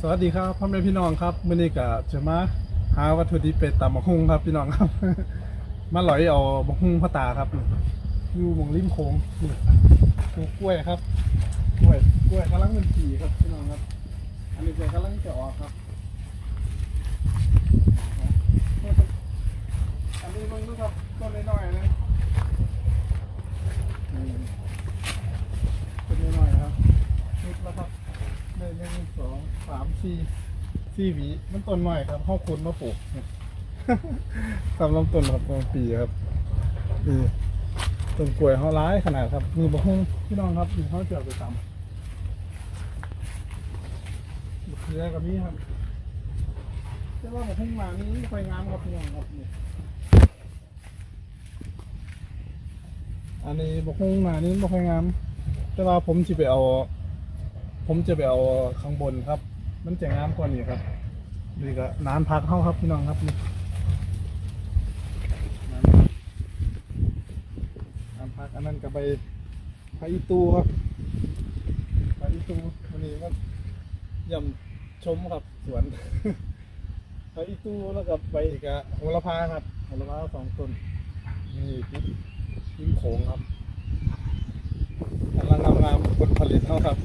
สวัสดีครับพ่อแม่พี่น้องครับมื่อนี้ก็จะมาหาวัตถุดิบเป็ดตำมะฮุงครับพี่น้องครับ มาหลอยเอามะฮุงพ่อตาครับอยู่หมองริมโค้งนี่ปลูกกล้วยครับกล้วยกล้วยกำลังเป็นปีครับพี่น้องครับ อันนี้กล้วยกำลังจะออกครับอันนี้มึงดูครับต้นน้อยๆนะต้นน้อยๆครับนิดแล้วครับ หนึ่งหนึ่งสองสามสี่สี่หวีมันต้นใหม่ครับเข้าคุณมาปลูกตามลำต้นครับต้นปีครับนี่ต้นกล้วยเขาร้ายขนาดครับ มีบะฮุ่งพี่น้องครับมีเขาเจียวไปตำบะเขือกับนี้ครับแต่ว่าบะฮุ่งมานี้ไฟงามครับพี่น้องครับนี่อันนี้บะฮุ่งมานี้บ่ค่อยงาม แต่ว่าผมจะไปเอา ผมจะไปเอาข้างบนครับ มันจะงามกว่านี้ครับนี่ก็นานพักเข้าครับพี่น้องครับนี่นานพักนานพักอันนั้นก็ไปไปอีตูครับไปอีตูวันนี้ก็ย่ำชมครับสวนไปอีตูแล้วก็ไปอีกอะโหระพาครับโหระพาสองต้นนี่ทิทิ้งโขงครับกำลังงามๆผลผลิตเท่าครับ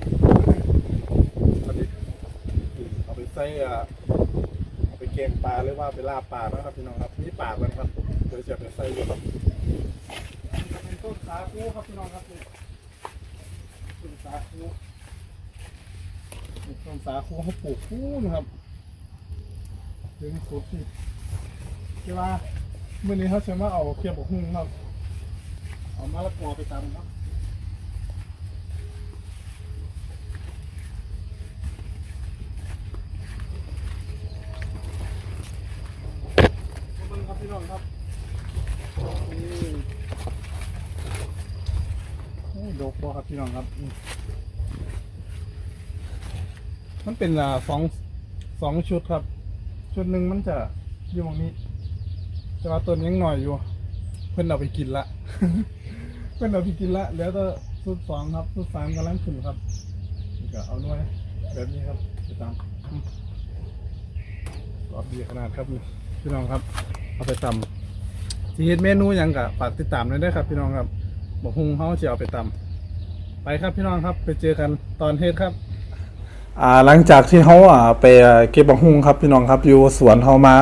ใส่อะเอาไปเกงปลาหรือว่าไปลาบปลานะครับพี่น้องครับนี่ปากมันครับเดี๋ยวจะไปใส่ดูครับเป็นต้นสาคูครับพี่น้องครับนี่ต้นสาคูต้นสาคูเขาปลูกคู่นะครับถึงสุดที่ที่ว่าเมื่อนี้เขาจะมาเอาเคียบบกหุ่งครับเอามะละกอไปตำครับคุณครับพี่น้องครับนี่โอ้ดกบ่ครับ พี่น้องครับ มันเป็นอ่าสองสองชุดครับ ชุดหนึ่งมันจะอยู่ตรงนี้ แต่ว่าตัวนี้ยังหน่อยอยู่ เพิ่อนเอาไปกินละ เพิ่อนเอาไปกินละแล้วก็ชุดสองครับชุดสามกำลังขึ้นครับนี่ก็เอาหน่วยแบบนี้ครับไปตามกรอบดีขนาดครับพี่น้องครับ เอาไปตำที่เฮ็ดเมนูยังกะฝากติดตามด้วยเด้ครับ พี่น้องครับบอกฮุงเขาจะเอาไปตำ ไปครับพี่น้องครับไปเจอกันตอนเฮ็ดครับ อ่าหลังจากที่เขาอ่าไปเก็บบักฮุงครับพี่น้องครับอยู่สวนเขามา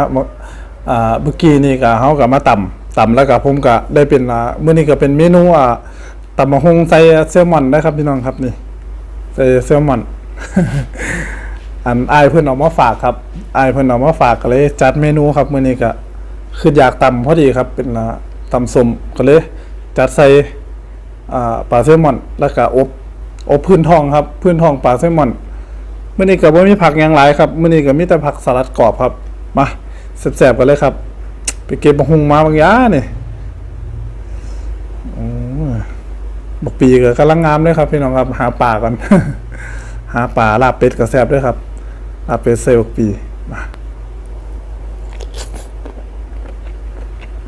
อ่าเมื่อกี้นี่ก็เขาก็มาตำตำแล้วก็ผมก็ได้เป็นอ่ามื้อนี้ก็เป็นเมนูอ่าตำบักฮุงใส่แซลมอนนะครับ พี่น้องครับนี่ใส่แซลมอน อันอายเพิ่นเออกมาฝากครับอายเพิ่นเออกมาฝากก็เลยจัดเมนูครับมื้อนี้ก็คืออยากตำพอดีครับ เป็นอ่าตำส้มก็เลยจัดใส่ ปลาแซลมอน แล้วก็อบอบพื้นทองครับ พื้นทองปลาแซลมอนเมื้อนี้ก็บ่มีผักยังหลายครับเมื้อนี้ก็มีแต่ผักสลัดกรอบครับ มาแซ่บๆกันเลยครับ ไปเก็บบักฮุงมาบางยางนี่ยบักปีก็กำลังงามเลยครับพี่น้องครับ หาป่าก่อนหาป่าลาบเป็ดก็แซบด้วยครับลาบเป็ดใส่บักปีมา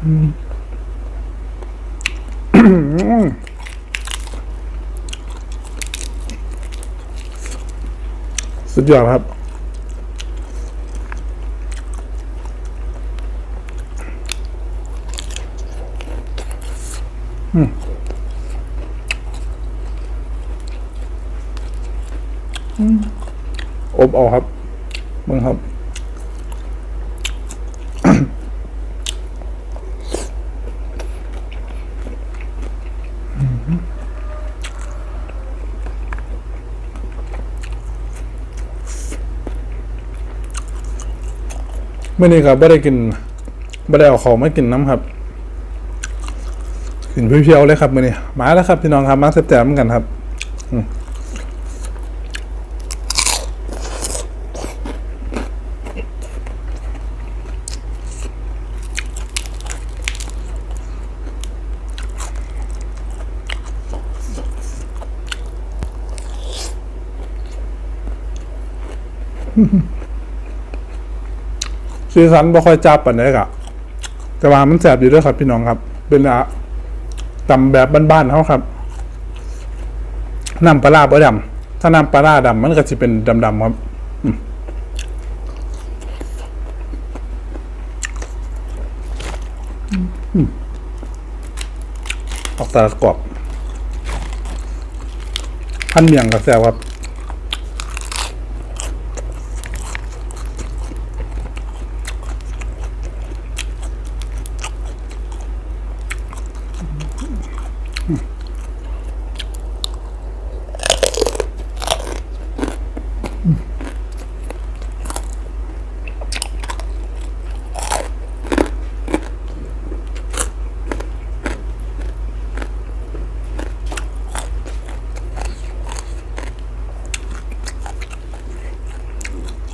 อืม สุดยอดครับอืมอมอบเอาครับมึงครับ เมื่อนี้ครับไม่ได้กินไม่ได้เอาของมากินน้ำครับกินเพียวๆเลยครับมื่อนี้มาแล้วครับพี่น้องครับมาเสพแต่เหมือนกันครับอืม ซีซันบ่ค่อยจับปานใดกะแต่ว่ามันแสบอยู่ด้วยครับพี่น้องครับ เป็นอะตำแบบบ้านๆเขาครับน้ำปลาบ่ดำถ้าน้ำปลาดำมันก็จะเป็นดำๆครับออกตากรอบพันเมียงกับแซวครับ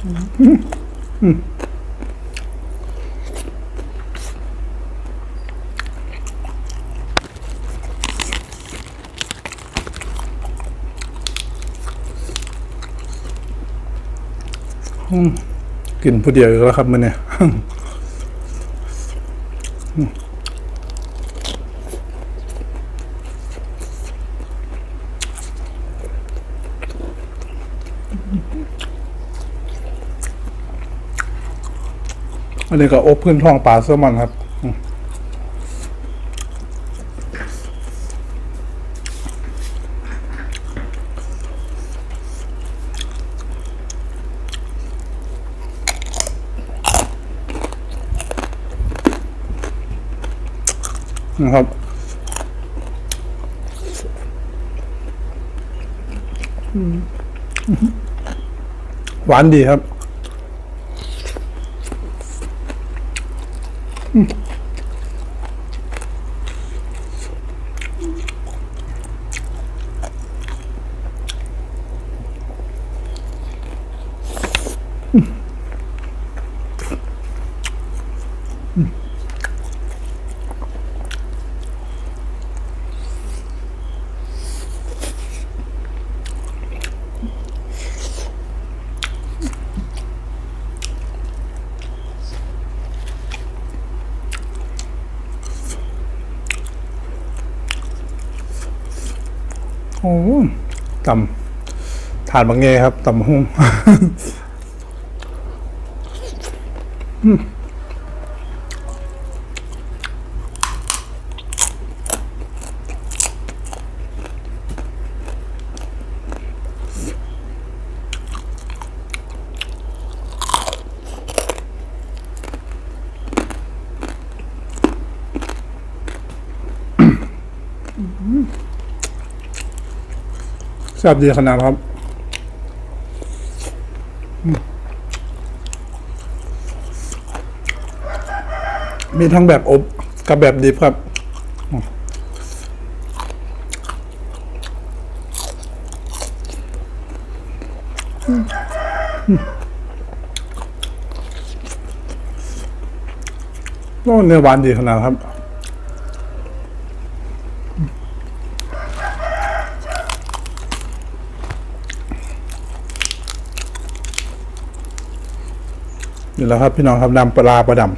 กินผู้เดียวแล้วครับมันเนี่ย อันนี้ก็อบพื้นท้องปลาแซลมอนครับอืมนะครับหวานดีครับ โอ้ต่ำถาดบางเงครับต่ำหุ้ม แซ่บดีขนาดครับมีทั้งแบบอบกับแบบดิบครับ โอ้เนื้อหวานดีขนาดครับ แล้วครับ พี่น้องครับนำปลาประดำ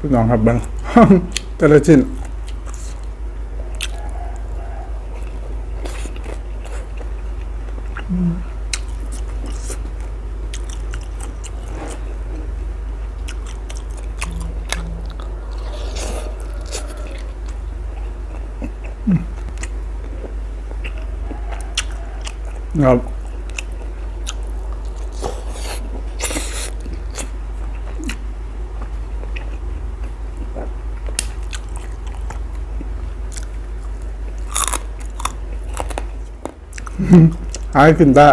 พี่น้องครับบังแต่ละชิ้น ครับหายขึ้นตา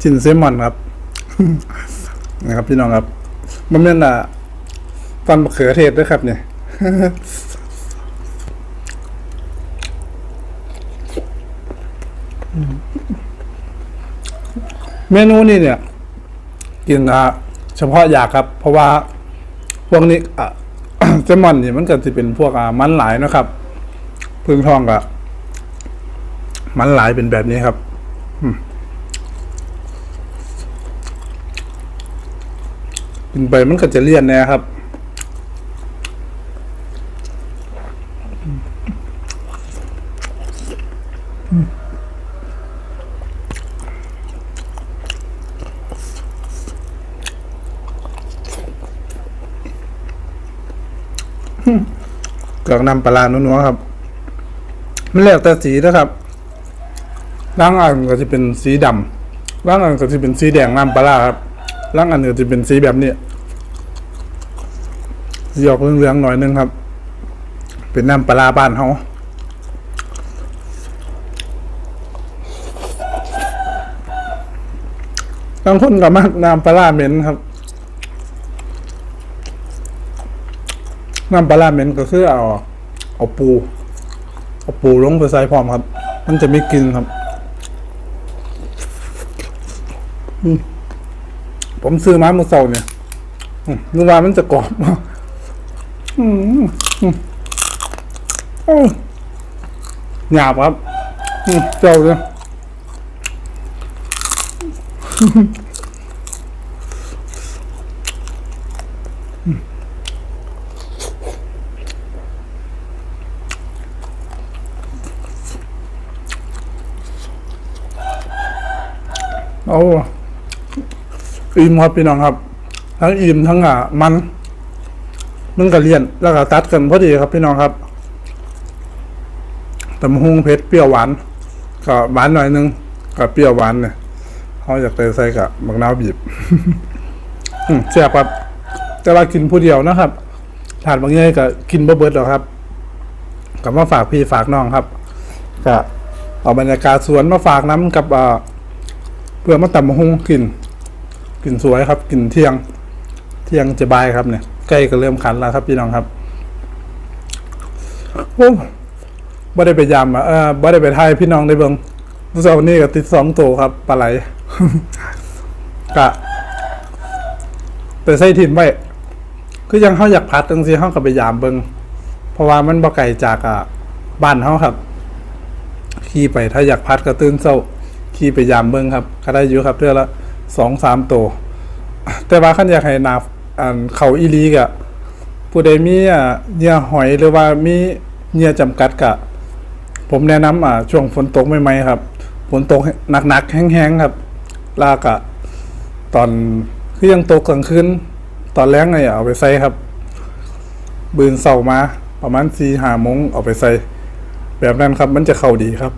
ชินเซมอนครับ นะครับพี่น้องครับ มันเป็นอะตอนมะเขือเทศด้วยครับ เนี่ยอืม เมนูนี้เนี่ย กินอะเฉพาะอยากครับ เพราะว่าพวกนี้อะเซลมอนนี่มันก็จะเป็นพวกอะมันหลายนะครับพึ่งทองกับมันหลายเป็นแบบนี้ครับกินไปมันก็จะเลี่ยนแน่ครับ กือน้ำปลาร้านัวๆครับ มันแล้วแต่สีนะครับร่างอันก็จะเป็นสีดำร่างอันก็จะเป็นสีแดงน้ำปลาครับร่างอันก็จะเป็นสีแบบนี้สีออกเหลืองๆหน่อยนึงครับ เป็นน้ำปลาบ้านเฮาบางคนก็มักน้ำปลาเหม็นครับ น้ำปลาร้าเหม็นก็คือเอาเอาปูเอาปูลงไปใส่พร้อมครับ มันจะไม่กินครับผมซื้อมาเมื่อเช้าเนี่ยนึกว่ามันจะกรอบมากหยาบครับเจ้าเลย โอ้อิ่มครับพี่น้องครับ ทั้งอิ่มทั้งอะมันมันกระเลี่ยนแล้วก็ตัดกันพอดีครับพี่น้องครับตำฮุงเผ็ดเปรี้ยวหวานก็หวานหน่อยนึงกับเปรี้ยวหวานเนี่ยเขาอยากไปใส่กับมะนาวบีบแซ่บครับแต่ว่ากินผู้เดียวนะครับถาดบางอย่างก็กินบ่เบิดหรอกครับก็มาฝากพี่ฝากน้องครับก็เอาบรรยากาศสวนมาฝากน้ำกับอ่า เพื่อมาตำมะฮุงกินกินสวยครับกินเที่ยง เที่ยงจะบายครับเนี่ยใกล้ก็เริ่มขันแล้วครับพี่น้องครับโอ้บ่ได้ไปยามอะเออบ่ได้ไปทายพี่น้องได้เบิ่งเมื่อเช้านี้ก็ติดสองตัวครับปลาไหลกะไปใส่ถิ่นไว้คือยังเฮาอยากพัดจังซีเฮาก็ไปยามเบิ่งเพราะว่ามันบ่ไกลจากอะบ้านเฮาครับขี่ไปถ้าอยากพัดก็ตื่นเช้า ขี่ไปยามเบิ่งครับก็ได้อยู่ครับเทื่อละ2-3ตัวแต่ว่าขั้นอยากให้นาอันเขาอีลีกะผู้ใดมีอะเหยื่อหอยหรือว่ามีเหยื่อจำกัดกะ ผมแนะนำอะช่วงฝนตกใหม่ๆครับฝนตกหนักๆแห้งๆครับลากะ ตอนคือยังตกกลางคืนตอนแรงไงเอาไปใส่ครับ บืนเสามา ประมาณสี่ห้าโมงเอาไปใส่ แบบนั้นครับมันจะเข้าดีครับ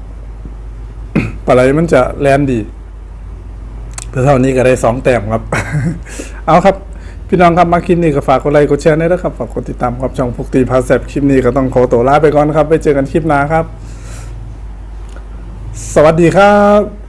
ปลาไหลมันจะแลนดีเพื่เท่านี้ก็ได้สองแต้มครับ เอาครับ พี่น้องครับมาคลิปนี้ก็ฝากกดไลค์กดแชร์ด้วยนะครับฝากกดติดตามครับช่องพกตีพาแซบคลิปนี้ก็ต้องขอตัวลาไปก่อนครับไปเจอกันคลิปหน้าครับ สวัสดีครับ